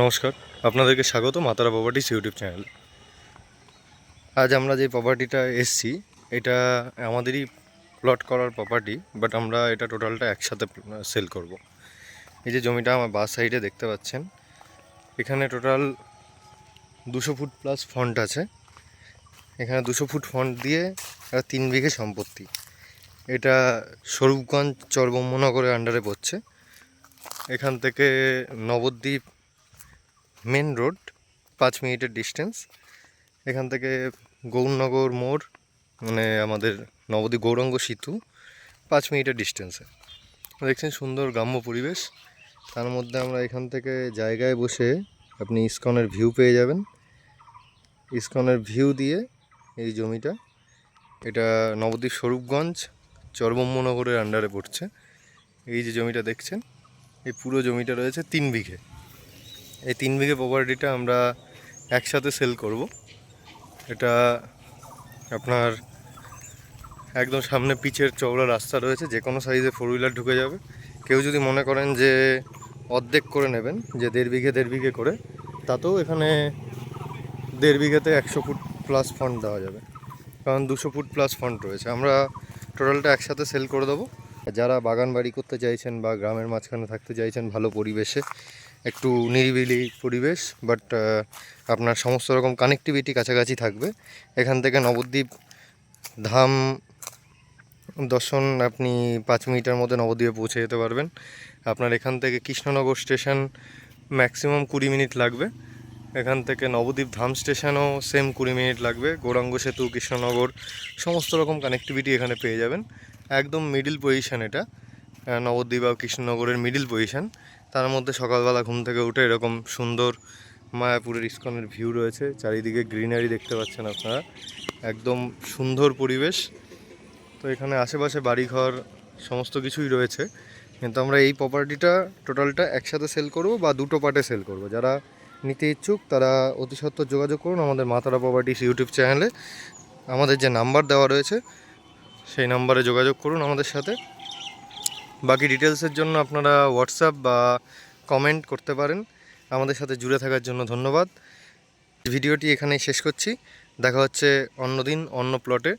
নমস্কার, আপনাদেরকে স্বাগত মাতারা প্রপার্টিস ইউটিউব চ্যানেল। আজ আমরা যে প্রপার্টিটা এসছি, এটা আমাদেরই প্লট করার প্রপার্টি বাট আমরা এটা টোটালটা একসাথে সেল করব। এই যে জমিটা আমার বাস সাইডে দেখতে পাচ্ছেন, এখানে টোটাল দুশো ফুট প্লাস ফন্ট আছে। এখানে দুশো ফুট ফন্ট দিয়ে একটা তিন বিঘে সম্পত্তি। এটা স্বরূপগঞ্জ চরবম্মনগরের আন্ডারে পড়ছে। এখান থেকে নবদ্বীপ মেন রোড, পাঁচ মিনিটের ডিস্টেন্স এখান থেকে গৌরনগর মোড় মানে আমাদের নবদ্বীপ গৌরাঙ্গ সেতু, পাঁচ মিনিটের ডিস্টেন্সে দেখছেন সুন্দর গ্রাম্য পরিবেশ। তার মধ্যে আমরা এখান থেকে জায়গায় বসে আপনি ইস্কনের ভিউ পেয়ে যাবেন। ইস্কনের ভিউ দিয়ে এই জমিটা, এটা নবদ্বীপ স্বরূপগঞ্জ চরবম্মনগরের আন্ডারে পড়ছে। এই যে জমিটা দেখছেন, এই পুরো জমিটা রয়েছে তিন বিঘে। এই তিন বিঘে প্রপার্টিটা আমরা একসাথে সেল করব। এটা আপনার একদম সামনে পিচের চওড়া রাস্তা রয়েছে, যে কোনো সাইজে ফোর হুইলার ঢুকে যাবে। কেউ যদি মনে করেন যে অর্ধেক করে নেবেন, যে দেড় বিঘে দেড় বিঘে করে, তাতেও এখানে দেড় বিঘেতে একশো ফুট প্লাস ফন্ড দেওয়া যাবে। কারণ দুশো ফুট প্লাস ফন্ড রয়েছে। আমরা টোটালটা একসাথে সেল করে দেবো। যারা বাগান বাড়ি করতে চাইছেন বা গ্রামের মাঝখানে থাকতে চাইছেন ভালো পরিবেশে একটু নিরিবিলি পরিবেশ বাট আপনার সমস্ত রকম কানেক্টিভিটি কাছাকাছি থাকবে। এখান থেকে নবদ্বীপ ধাম দর্শন আপনি পাঁচ মিনিটের মধ্যে নবদ্বীপে পৌঁছে যেতে পারবেন। আপনার এখান থেকে কৃষ্ণনগর স্টেশন ম্যাক্সিমাম কুড়ি মিনিট লাগবে। এখান থেকে নবদ্বীপ ধাম স্টেশনও সেম কুড়ি মিনিট লাগবে। গৌরাঙ্গ সেতু, কৃষ্ণনগর, সমস্ত রকম কানেক্টিভিটি এখানে পেয়ে যাবেন। একদম মিডিল পজিশান এটা। নবদ্বীপ আর কৃষ্ণনগরের মিডিল পজিশান তার মধ্যে সকালবেলা ঘুম থেকে উঠে এরকম সুন্দর মায়াপুরের ইস্কনের ভিউ রয়েছে। চারিদিকে গ্রিনারি দেখতে পাচ্ছেন আপনারা। একদম সুন্দর পরিবেশ। তো এখানে আশেপাশে বাড়িঘর, সমস্ত কিছুই রয়েছে। কিন্তু আমরা এই প্রপার্টিটা টোটালটা একসাথে সেল করব বা দুটো পার্টে সেল করব। যারা নিতে ইচ্ছুক, তারা অতি সত্ত্বর যোগাযোগ করুন আমাদের মাতারা প্রপার্টিস ইউটিউব চ্যানেলে আমাদের যে নাম্বার দেওয়া রয়েছে, সেই নাম্বারে যোগাযোগ করুন আমাদের সাথে। বাকি ডিটেলসের জন্য আপনারা হোয়াটসঅ্যাপ বা কমেন্ট করতে পারেন। আমাদের সাথে জুড়ে থাকার জন্য ধন্যবাদ। ভিডিওটি এখানেই শেষ করছি। দেখা হচ্ছে অন্য দিন অন্য প্লটে